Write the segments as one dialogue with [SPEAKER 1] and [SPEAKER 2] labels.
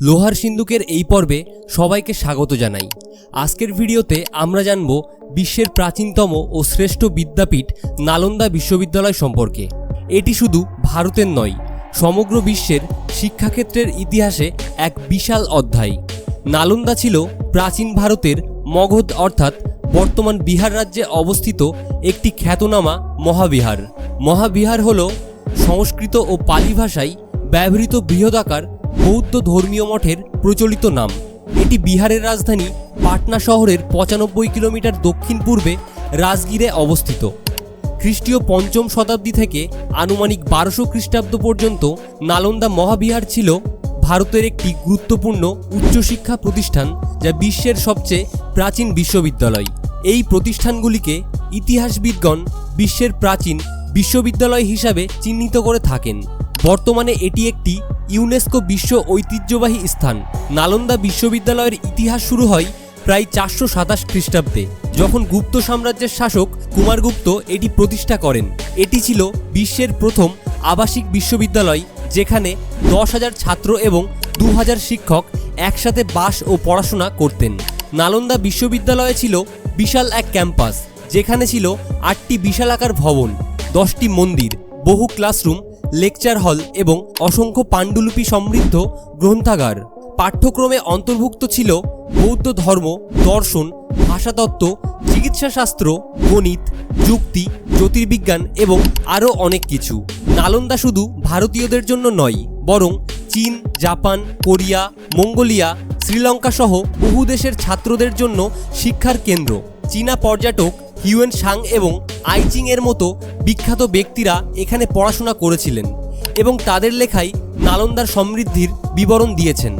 [SPEAKER 1] লোহার সিন্ধুকের এই পর্বে সবাইকে স্বাগত জানাই। আজকের ভিডিওতে আমরা জানব বিশ্বের প্রাচীনতম ও শ্রেষ্ঠ বিদ্যাপীঠ নালন্দা বিশ্ববিদ্যালয় সম্পর্কে। এটি শুধু ভারতের নয়, সমগ্র বিশ্বের শিক্ষাক্ষেত্রের ইতিহাসে এক বিশাল অধ্যায়। নালন্দা ছিল প্রাচীন ভারতের মগধ অর্থাৎ বর্তমান বিহার রাজ্যে অবস্থিত একটি খ্যাতনামা মহাবিহার। মহাবিহার হল সংস্কৃত ও পালি ভাষায় ব্যবহৃত বৃহদাকার বৌদ্ধ ধর্মীয় মঠের প্রচলিত নাম। এটি বিহারের রাজধানী পাটনা শহরের পঁচানব্বই কিলোমিটার দক্ষিণ পূর্বে রাজগীরে অবস্থিত। খ্রিস্টীয় পঞ্চম শতাব্দী থেকে আনুমানিক বারোশো খ্রিস্টাব্দ পর্যন্ত নালন্দা মহাবিহার ছিল ভারতের একটি গুরুত্বপূর্ণ উচ্চশিক্ষা প্রতিষ্ঠান যা বিশ্বের সবচেয়ে প্রাচীন বিশ্ববিদ্যালয়। এই প্রতিষ্ঠানগুলিকে ইতিহাসবিদগণ বিশ্বের প্রাচীন বিশ্ববিদ্যালয় হিসাবে চিহ্নিত করে থাকেন। বর্তমানে এটি একটি ইউনেস্কো বিশ্ব ঐতিহ্যবাহী স্থান। নালন্দা বিশ্ববিদ্যালয়ের ইতিহাস শুরু হয় প্রায় চারশো সাতাশ খ্রিস্টাব্দে, যখন গুপ্ত সাম্রাজ্যের শাসক কুমারগুপ্ত এটি প্রতিষ্ঠা করেন। এটি ছিল বিশ্বের প্রথম আবাসিক বিশ্ববিদ্যালয়, যেখানে দশ হাজার ছাত্র এবং দু হাজার শিক্ষক একসাথে বাস ও পড়াশোনা করতেন। নালন্দা বিশ্ববিদ্যালয়ে ছিল বিশাল এক ক্যাম্পাস, যেখানে ছিল আটটি বিশালাকার ভবন, দশটি মন্দির, বহু ক্লাসরুম লেকচার হল এবং অসংখ্য পাণ্ডুলিপি সমৃদ্ধ গ্রন্থাগার। পাঠ্যক্রমে অন্তর্ভুক্ত ছিল বৌদ্ধ ধর্ম, দর্শন, ভাষাতত্ত্ব, চিকিৎসাশাস্ত্র, গণিত, যুক্তি, জ্যোতির্বিজ্ঞান এবং আরও অনেক কিছু। নালন্দা শুধু ভারতীয়দের জন্য নয়, বরং চীন, জাপান, কোরিয়া, মঙ্গোলিয়া শ্রীলঙ্কা সহ বহু দেশের ছাত্রদের জন্য শিক্ষার কেন্দ্র। চীনা পর্যটক হিউয়েন সাং এবং আইচিং এর মতো বিখ্যাত ব্যক্তিরা এখানে পড়াশোনা করেছিলেন এবং তাদের লেখাই নালন্দার সমৃদ্ধির বিবরণ দিয়েছেন।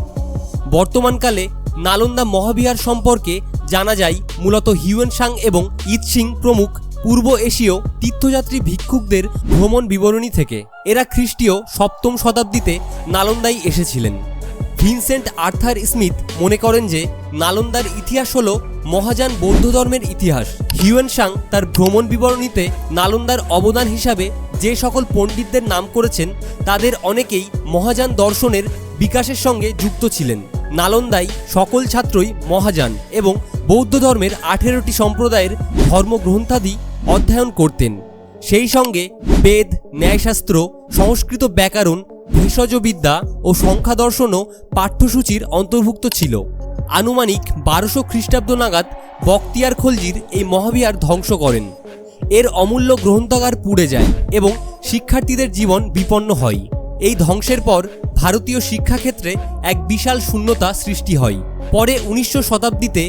[SPEAKER 1] বর্তমানকালে নালন্দা মহাবিহার সম্পর্কে জানা যায় মূলত হিউয়েন সাং এবং ইৎসিং প্রমুখ পূর্ব এশীয় তীর্থযাত্রী ভিক্ষুকদের ভ্রমণ বিবরণী থেকে। এরা খ্রিস্টীয় সপ্তম শতাব্দীতে নালন্দায় এসেছিলেন। ভিনসেন্ট আর্থার স্মিথ মনে করেন যে, নালন্দার ইতিহাস হল মহাযান বৌদ্ধ ধর্মের ইতিহাস। হিউয়েন সাং তার ভ্রমণ বিবরণীতে নালন্দার অবদান হিসাবে যে সকল পণ্ডিতদের নাম করেছেন, তাদের অনেকেই মহাযান দর্শনের বিকাশের সঙ্গে যুক্ত ছিলেন। নালন্দায় সকল ছাত্রই মহাযান এবং বৌদ্ধ ধর্মের আঠেরোটি সম্প্রদায়ের ধর্মগ্রন্থাদি অধ্যয়ন করতেন। সেই সঙ্গে বেদ, ন্যায়শাস্ত্র, সংস্কৃত ব্যাকরণ, ভেষজবিদ্যা ও সংখ্যা দর্শনও পাঠ্যসূচির অন্তর্ভুক্ত ছিল। আনুমানিক বারোশো খ্রিস্টাব্দ নাগাদ বক্তিয়ার খলজির এই মহাবিহার ধ্বংস করেন। এর অমূল্য গ্রন্থাগার পুড়ে যায় এবং শিক্ষার্থীদের জীবন বিপন্ন হয়। এই ধ্বংসের পর ভারতীয় শিক্ষাক্ষেত্রে এক বিশাল শূন্যতা সৃষ্টি হয়। পরে উনিশশো শতাব্দীতে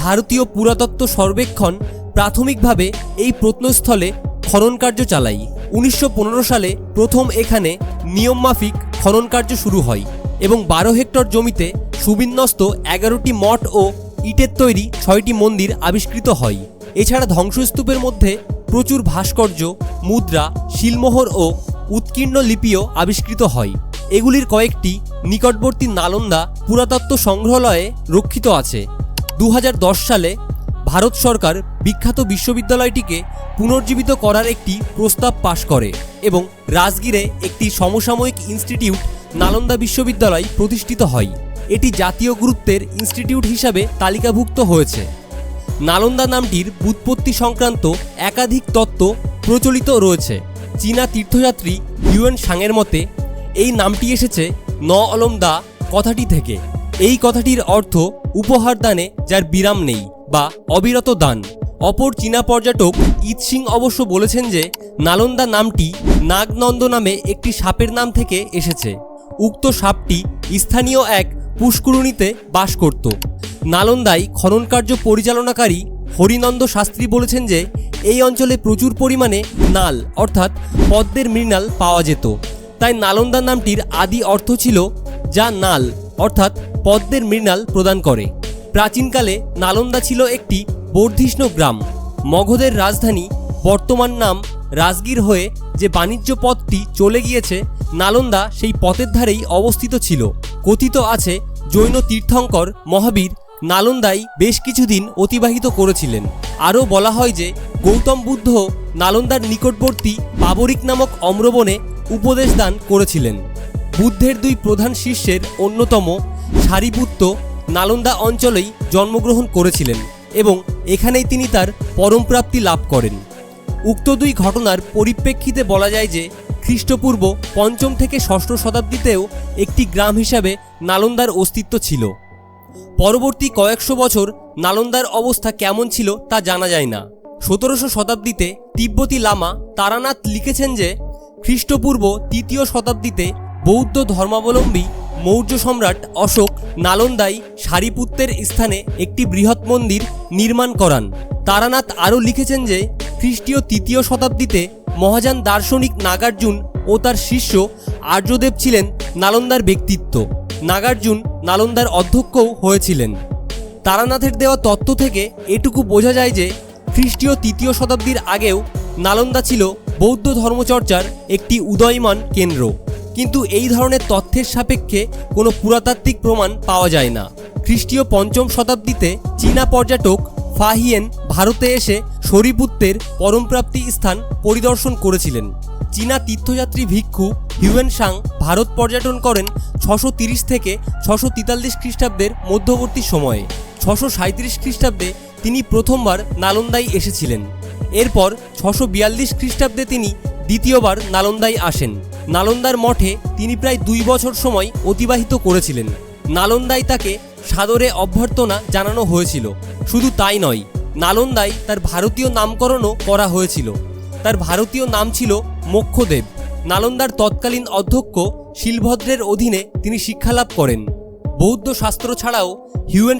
[SPEAKER 1] ভারতীয় পুরাতত্ত্ব সর্বেক্ষণ প্রাথমিকভাবে এই প্রত্নস্থলে খনন কার্য চালাই উনিশশো সালে প্রথম এখানে নিয়মমাফিক খনন কার্য শুরু হয়। এবং বারো হেক্টর জমিতে সুবিন্যস্ত এগারোটি মঠ ও ইটের তৈরি ছয়টি মন্দির আবিষ্কৃত হয়। এছাড়া ধ্বংসস্তূপের মধ্যে প্রচুর ভাস্কর্য, মুদ্রা, শিলমোহর ও উৎকীর্ণ লিপিও আবিষ্কৃত হয়। এগুলির কয়েকটি নিকটবর্তী নালন্দা পুরাতত্ত্ব সংগ্রহালয়ে রক্ষিত আছে। দু হাজার দশ সালে ভারত সরকার বিখ্যাত বিশ্ববিদ্যালয়টিকে পুনর্জীবিত করার একটি প্রস্তাব পাশ করে এবং রাজগীরে একটি সমসাময়িক ইনস্টিটিউট নালন্দা বিশ্ববিদ্যালয় প্রতিষ্ঠিত হয়। এটি জাতীয় গুরুত্বের ইনস্টিটিউট হিসাবে তালিকাভুক্ত হয়েছে। নালন্দা নামটির বুৎপত্তি সংক্রান্ত একাধিক তত্ত্ব প্রচলিত রয়েছে। চীনা তীর্থযাত্রী হিউয়েন সাংয়ের মতে, এই নামটি এসেছে ন অলম দা কথাটি থেকে। এই কথাটির অর্থ উপহার দানে যার বিরাম নেই বা অবিরত দান। অপর চীনা পর্যটক ইত সিং অবশ্য বলেছেন যে, নালন্দা নামটি নাগনন্দ নামে একটি সাপের নাম থেকে এসেছে। উক্ত সাপটি স্থানীয় এক পুষ্করণীতে বাস করত। নালন্দায় খনন কার্য পরিচালনাকারী হরিনন্দ শাস্ত্রী বলেছেন যে, এই অঞ্চলে প্রচুর পরিমাণে নাল, অর্থাৎ পদ্মের মৃণাল পাওয়া যেত। তাই নালন্দা নামটির আদি অর্থ ছিল যা নাল, অর্থাৎ পদ্মের মৃণাল প্রদান করে। প্রাচীনকালে নালন্দা ছিল একটি বর্ধিষ্ণু গ্রাম। মগধের রাজধানী বর্তমান নাম রাজগীর হয়ে যে বাণিজ্য পথটি চলে গিয়েছে, নালন্দা সেই পথের ধারেই অবস্থিত ছিল। কথিত আছে, জৈন তীর্থঙ্কর মহাবীর নালন্দায় বেশ কিছুদিন অতিবাহিত করেছিলেন। আরও বলা হয় যে, গৌতম বুদ্ধ নালন্দার নিকটবর্তী পাবরিক নামক অম্রবনে উপদেশ দান করেছিলেন। বুদ্ধের দুই প্রধান শিষ্যের অন্যতম সারিপুত্র নালন্দা অঞ্চলেই জন্মগ্রহণ করেছিলেন এবং এখানেই তিনি তার পরমপ্রাপ্তি লাভ করেন। উক্ত দুই ঘটনার পরিপ্রেক্ষিতে বলা যায় যে খ্রিস্টপূর্ব পঞ্চম থেকে ষষ্ঠ শতাব্দীতেও একটি গ্রাম হিসাবে নালন্দার অস্তিত্ব ছিল। পরবর্তী কয়েকশো বছর নালন্দার অবস্থা কেমন ছিল তা জানা যায় না। সতেরোশো শতাব্দীতে তিব্বতী লামা তারানাথ লিখেছেন যে খ্রিস্টপূর্ব তৃতীয় শতাব্দীতে বৌদ্ধ ধর্মাবলম্বী মৌর্য সম্রাট অশোক নালন্দায় সারিপুত্রের স্থানে একটি বৃহৎ মন্দির নির্মাণ করান। তারানাথ আরও লিখেছেন যে খ্রিস্টীয় তৃতীয় শতাব্দীতে মহাযান দার্শনিক নাগার্জুন ও তার শিষ্য আর্যদেব ছিলেন নালন্দার ব্যক্তিত্ব। নাগার্জুন নালন্দার অধ্যক্ষও হয়েছিলেন। তারানাথের দেওয়া তত্ত্ব থেকে এটুকু বোঝা যায় যে, খ্রিস্টীয় তৃতীয় শতাব্দীর আগেও নালন্দা ছিল বৌদ্ধ ধর্মচর্চার একটি উদয়মান কেন্দ্র। কিন্তু এই ধরনের তথ্যের সাপেক্ষে কোনো পুরাতাত্ত্বিক প্রমাণ পাওয়া যায় না। খ্রিস্টীয় পঞ্চম শতাব্দীতে চীনা পর্যটক ফাহিয়েন ভারতে এসে শরীপুত্রের পরমপ্রাপ্তি স্থান পরিদর্শন করেছিলেন। চীনা তীর্থযাত্রী ভিক্ষু হিউয়েন সাং ভারত পর্যটন করেন ছশো থেকে ছশো তেতাল্লিশ খ্রিস্টাব্দের মধ্যবর্তী সময়ে। ছশো সাঁত্রিশ খ্রিস্টাব্দে তিনি প্রথমবার নালন্দায় এসেছিলেন। এরপর ছশো বিয়াল্লিশ খ্রিস্টাব্দে তিনি দ্বিতীয়বার নালন্দায় আসেন। নালন্দার মঠে তিনি প্রায় দুই বছর সময় অতিবাহিত করেছিলেন। নালন্দায় তাকে সাদরে অভ্যর্থনা জানানো হয়েছিল। শুধু তাই নয়, নালন্দায় তার ভারতীয় নামকরণও করা হয়েছিল। তার ভারতীয় নাম ছিল মোক্ষদেব। নালন্দার তৎকালীন অধ্যক্ষ শিলভদ্রের অধীনে তিনি শিক্ষালাভ করেন। বৌদ্ধ শাস্ত্র ছাড়াও হিউয়েন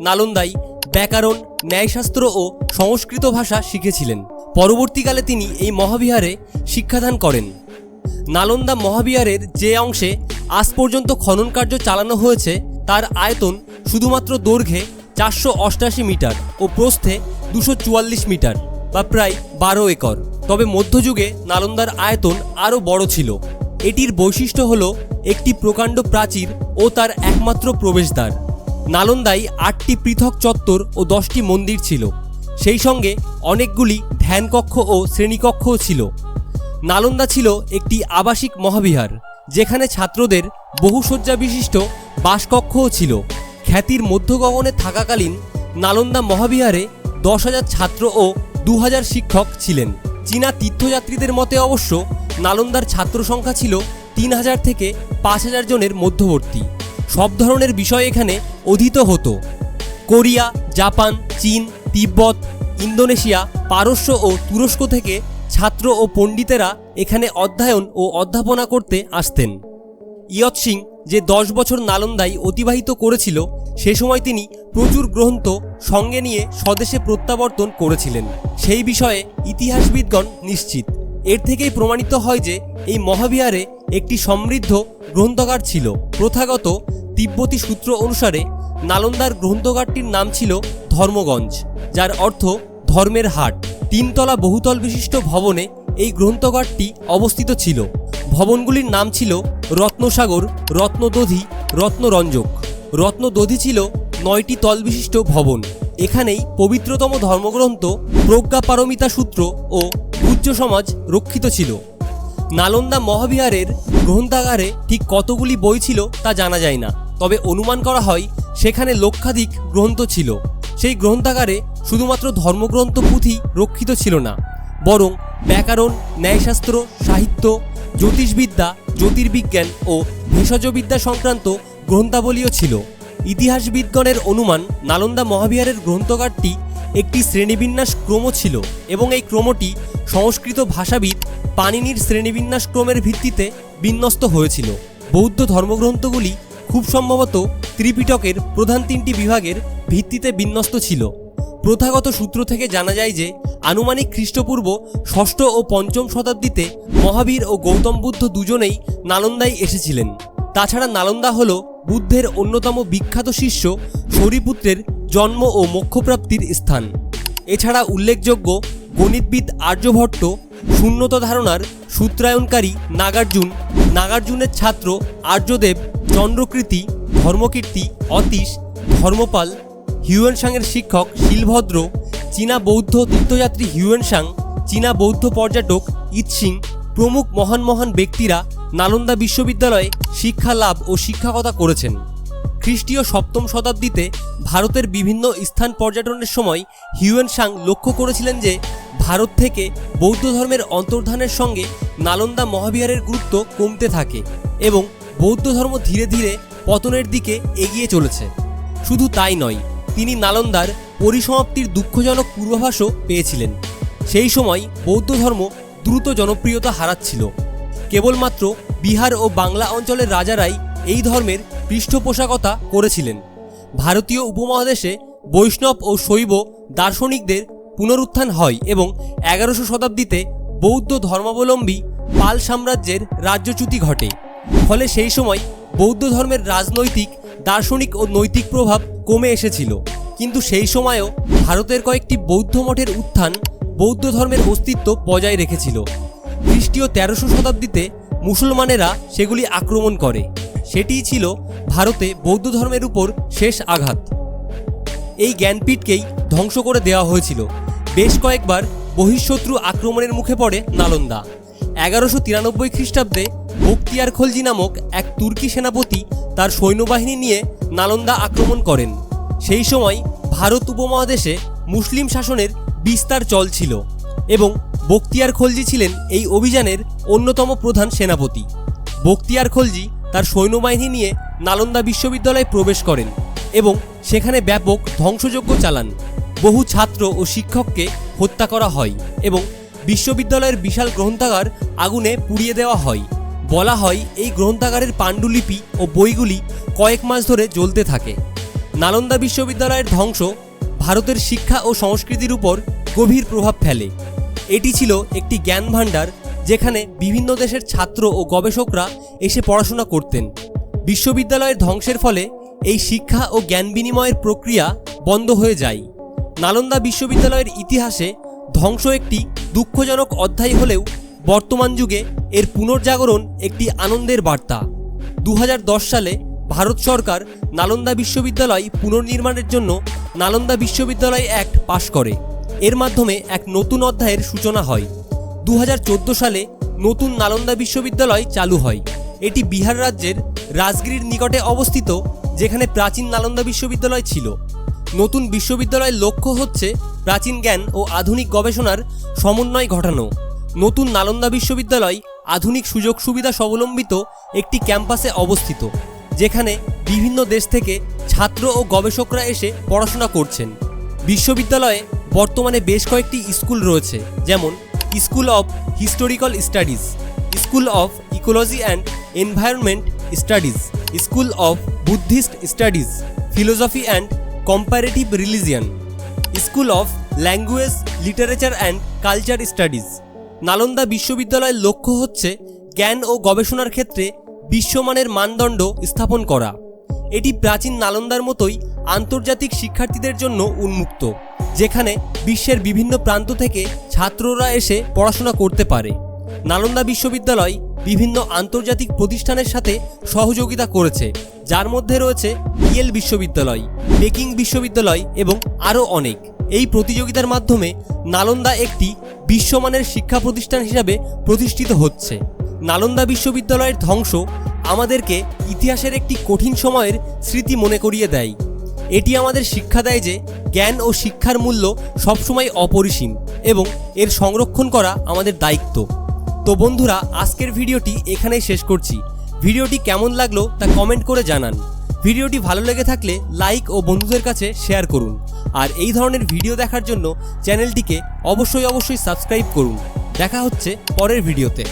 [SPEAKER 1] নালন্দাই ব্যাকরণ, ন্যায়শাস্ত্র ও সংস্কৃত ভাষা শিখেছিলেন। পরবর্তীকালে তিনি এই মহাবিহারে শিক্ষাদান করেন। নালন্দা মহাবিহারের যে অংশে আজ পর্যন্ত খনন কার্য চালানো হয়েছে তার আয়তন শুধুমাত্র দৈর্ঘ্যে চারশো অষ্টাশি মিটার ও প্রস্থে দুশো চুয়াল্লিশ মিটার, বা প্রায় বারো একর। তবে মধ্যযুগে নালন্দার আয়তন আরও বড় ছিল। এটির বৈশিষ্ট্য হল একটি প্রকাণ্ড প্রাচীর ও তার একমাত্র প্রবেশদ্বার। নালন্দায় আটটি পৃথক চত্বর ও দশটি মন্দির ছিল। সেই সঙ্গে অনেকগুলি ধ্যানকক্ষ ও শ্রেণীকক্ষও ছিল। নালন্দা ছিল একটি আবাসিক মহাবিহার, যেখানে ছাত্রদের বহুশয্যা বিশিষ্ট বাসকক্ষও ছিল। খ্যাতির মধ্যগগনে থাকাকালীন নালন্দা মহাবিহারে দশ হাজার ছাত্র ও দু হাজার শিক্ষক ছিলেন। চীনা তীর্থযাত্রীদের মতে অবশ্য নালন্দার ছাত্র সংখ্যা ছিল তিন হাজার থেকে পাঁচ হাজার জনের মধ্যবর্তী। সব ধরনের বিষয় এখানে অধীত হতো। কোরিয়া, জাপান, চীন, তিব্বত, ইন্দোনেশিয়া, পারস্য ও তুরস্ক থেকে ছাত্র ও পণ্ডিতেরা এখানে অধ্যয়ন ও অধ্যাপনা করতে আসতেন। ইয়ত সিং যে দশ বছর নালন্দায় অতিবাহিত করেছিল, সে সময় তিনি প্রচুর গ্রন্থ সঙ্গে নিয়ে স্বদেশে প্রত্যাবর্তন করেছিলেন। সেই বিষয়ে ইতিহাসবিদগণ নিশ্চিত। এর থেকেই প্রমাণিত হয় যে এই মহাবিহারে একটি সমৃদ্ধ গ্রন্থাগার ছিল। প্রথাগত তিব্বতী সূত্র অনুসারে নালন্দার গ্রন্থগারটির নাম ছিল ধর্মগঞ্জ, যার অর্থ ধর্মের হাট। তিনতলা বহুতল বিশিষ্ট ভবনে এই গ্রন্থগারটি অবস্থিত ছিল। ভবনগুলির নাম ছিল রত্নসাগর, রত্নদধি, রত্নরঞ্জক। রত্নদধি ছিল নয়টি তলবিশিষ্ট ভবন। এখানেই পবিত্রতম ধর্মগ্রন্থ প্রজ্ঞাপারমিতা সূত্র ও পূজ্য সমাজ রক্ষিত ছিল। নালন্দা মহাবিহারের গ্রন্থাগারে ঠিক কতগুলি বই ছিল তা জানা যায় না। তবে অনুমান করা হয় সেখানে লক্ষাধিক গ্রন্থ ছিল। সেই গ্রন্থাগারে শুধুমাত্র ধর্মগ্রন্থ পুঁথি রক্ষিত ছিল না, বরং ব্যাকরণ, ন্যায়শাস্ত্র, সাহিত্য জ্যোতিষবিদ্যা, জ্যোতির্বিজ্ঞান ও ভেষজবিদ্যা সংক্রান্ত গ্রন্থাবলীও ছিল। ইতিহাসবিদগণের অনুমান, নালন্দা মহাবিহারের গ্রন্থগারটি একটি শ্রেণীবিন্যাস ক্রম ছিল এবং এই ক্রমটি সংস্কৃত ভাষাবিদ পানিনির শ্রেণীবিন্যাস ক্রমের ভিত্তিতে বিন্যস্ত হয়েছিল। বৌদ্ধ ধর্মগ্রন্থগুলি খুব সম্ভবত ত্রিপিটকের প্রধান তিনটি বিভাগের ভিত্তিতে বিন্যস্ত ছিল। প্রথাগত সূত্র থেকে জানা যায় যে, আনুমানিক খ্রিস্টপূর্ব ষষ্ঠ ও পঞ্চম শতাব্দীতে মহাবীর ও গৌতম বুদ্ধ দুজনেই নালন্দায় এসেছিলেন। তাছাড়া নালন্দা হল বুদ্ধের অন্যতম বিখ্যাত শিষ্য শরীপুত্রের জন্ম ও মোক্ষপ্রাপ্তির স্থান। এছাড়া উল্লেখযোগ্য গণিতবিদ আর্যভট্ট শূন্যত ধারণার সূত্রায়নকারী নাগার্জুন, নাগার্জুনের ছাত্র আর্যদেব চন্দ্রকৃতি, ধর্মকীর্তি, অতীশ, ধর্মপাল হিউয়েনসাংয়ের শিক্ষক শিলভদ্র, চীনা বৌদ্ধ তীর্থযাত্রী হিউয়েনসাং, চীনা বৌদ্ধ পর্যটক ইৎসিং প্রমুখ মহান মহান ব্যক্তিরা নালন্দা বিশ্ববিদ্যালয়ে শিক্ষা লাভ ও শিক্ষকতা করেছেন। খ্রিস্টীয় সপ্তম শতাব্দীতে ভারতের বিভিন্ন স্থান পর্যটনের সময় হিউয়েন সাং লক্ষ্য করেছিলেন যে ভারত থেকে বৌদ্ধ ধর্মের অন্তর্ধানের সঙ্গে নালন্দা মহাবিহারের গুরুত্ব কমতে থাকে এবং বৌদ্ধ ধর্ম ধীরে ধীরে পতনের দিকে এগিয়ে চলেছে। শুধু তাই নয় তিনি নালন্দার পরিসমাপ্তির দুঃখজনক পূর্বাভাসও পেয়েছিলেন। সেই সময় বৌদ্ধ ধর্ম দ্রুত জনপ্রিয়তা হারাচ্ছিল। কেবলমাত্র বিহার ও বাংলা অঞ্চলের রাজারাই এই ধর্মের পৃষ্ঠপোষকতা করেছিলেন। ভারতীয় উপমহাদেশে বৈষ্ণব ও শৈব দার্শনিকদের পুনরুত্থান হয় এবং এগারোশো শতাব্দীতে বৌদ্ধ ধর্মাবলম্বী পাল সাম্রাজ্যের রাজ্যচ্যুতি ঘটে। ফলে সেই সময় বৌদ্ধ ধর্মের রাজনৈতিক দার্শনিক ও নৈতিক প্রভাব কমে এসেছিল। কিন্তু সেই সময়েও ভারতের কয়েকটি বৌদ্ধ মঠের উত্থান বৌদ্ধ ধর্মের অস্তিত্ব বজায় রেখেছিল। খ্রিস্টীয় তেরোশো শতাব্দীতে মুসলমানেরা সেগুলি আক্রমণ করে। সেটিই ছিল ভারতে বৌদ্ধ ধর্মের উপর শেষ আঘাত। এই জ্ঞানপীঠকেই ধ্বংস করে দেওয়া হয়েছিল। বেশ কয়েকবার বহিঃশত্রু আক্রমণের মুখে পড়ে নালন্দা। এগারোশো তিরানব্বই খ্রিস্টাব্দে বক্তিয়ার খলজি নামক এক তুর্কি সেনাপতি তার সৈন্যবাহিনী নিয়ে নালন্দা আক্রমণ করেন। সেই সময় ভারত উপমহাদেশে মুসলিম শাসনের বিস্তার চলছিল এবং বক্তিয়ার খলজি ছিলেন এই অভিযানের অন্যতম প্রধান সেনাপতি। বক্তিয়ার খলজি তার সৈন্যবাহিনী নিয়ে নালন্দা বিশ্ববিদ্যালয়ে প্রবেশ করেন এবং সেখানে ব্যাপক ধ্বংসযজ্ঞ চালান। বহু ছাত্র ও শিক্ষককে হত্যা করা হয় এবং বিশ্ববিদ্যালয়ের বিশাল গ্রন্থাগার আগুনে পুড়িয়ে দেওয়া হয়। বলা হয় এই গ্রন্থাগারের পাণ্ডুলিপি ও বইগুলি কয়েক মাস ধরে জ্বলতে থাকে। নালন্দা বিশ্ববিদ্যালয়ের ধ্বংস ভারতের শিক্ষা ও সংস্কৃতির উপর গভীর প্রভাব ফেলে। এটি ছিল একটি জ্ঞান ভাণ্ডার যেখানে বিভিন্ন দেশের ছাত্র ও গবেষকরা এসে পড়াশোনা করতেন। বিশ্ববিদ্যালয়ের ধ্বংসের ফলে এই শিক্ষা ও জ্ঞান বিনিময়ের প্রক্রিয়া বন্ধ হয়ে যায়। নালন্দা বিশ্ববিদ্যালয়ের ইতিহাসে ধ্বংস একটি দুঃখজনক অধ্যায় হলেও বর্তমান যুগে এর পুনর্জাগরণ একটি আনন্দের বার্তা। দু হাজার দশ সালে ভারত সরকার নালন্দা বিশ্ববিদ্যালয় পুনর্নির্মাণের জন্য নালন্দা বিশ্ববিদ্যালয় অ্যাক্ট পাশ করে। এর মাধ্যমে এক নতুন অধ্যায়ের সূচনা হয়। দু হাজার চোদ্দ সালে নতুন নালন্দা বিশ্ববিদ্যালয় চালু হয়। এটি বিহার রাজ্যের রাজগিরির নিকটে অবস্থিত, যেখানে প্রাচীন নালন্দা বিশ্ববিদ্যালয় ছিল। নতুন বিশ্ববিদ্যালয়ের লক্ষ্য হচ্ছে প্রাচীন জ্ঞান ও আধুনিক গবেষণার সমন্বয় ঘটানো। নতুন নালন্দা বিশ্ববিদ্যালয় আধুনিক সুযোগ সুবিধা স্বাবলম্বিত একটি ক্যাম্পাসে অবস্থিত, যেখানে বিভিন্ন দেশ থেকে ছাত্র ও গবেষকরা এসে পড়াশোনা করছেন। বিশ্ববিদ্যালয়ে বর্তমানে বেশ কয়েকটি স্কুল রয়েছে, যেমন school of historical studies, school of ecology and environment studies, school of Buddhist studies, philosophy and comparative religion, school of language literature and culture studies. Nalanda বিশ্ববিদ্যালয়ের লক্ষ্য হচ্ছে জ্ঞান ও গবেষণার ক্ষেত্রে বিশ্বমানের মানদণ্ড স্থাপন করা। এটি প্রাচীন নালন্দার মতোই আন্তর্জাতিক শিক্ষার্থীদের জন্য উন্মুক্ত, যেখানে বিশ্বের বিভিন্ন প্রান্ত থেকে ছাত্ররা এসে পড়াশোনা করতে পারে। নালন্দা বিশ্ববিদ্যালয় বিভিন্ন আন্তর্জাতিক প্রতিষ্ঠানের সাথে সহযোগিতা করেছে, যার মধ্যে রয়েছে ইয়েল বিশ্ববিদ্যালয়, পেকিং বিশ্ববিদ্যালয় এবং আরও অনেক। এই প্রতিযোগিতার মাধ্যমে নালন্দা একটি বিশ্বমানের শিক্ষা প্রতিষ্ঠান হিসাবে প্রতিষ্ঠিত হচ্ছে। নালন্দা বিশ্ববিদ্যালয়ের ধ্বংস আমাদেরকে ইতিহাসের একটি কঠিন সময়ের স্মৃতি মনে করিয়ে দেয়। এটি আমাদের শিক্ষা দেয় যে জ্ঞান ও শিক্ষার মূল্য সবসময় অপরিসীম এবং এর সংরক্ষণ করা আমাদের দায়িত্ব। তো বন্ধুরা, আজকের ভিডিওটি এখানেই শেষ করছি। ভিডিওটি কেমন লাগল তা কমেন্ট করে জানান। ভিডিওটি ভালো লেগে থাকলে লাইক ও বন্ধুদের কাছে শেয়ার করুন। আর এই ধরনের ভিডিও দেখার জন্য চ্যানেলটিকে অবশ্যই অবশ্যই সাবস্ক্রাইব করুন। দেখা হচ্ছে পরের ভিডিওতে।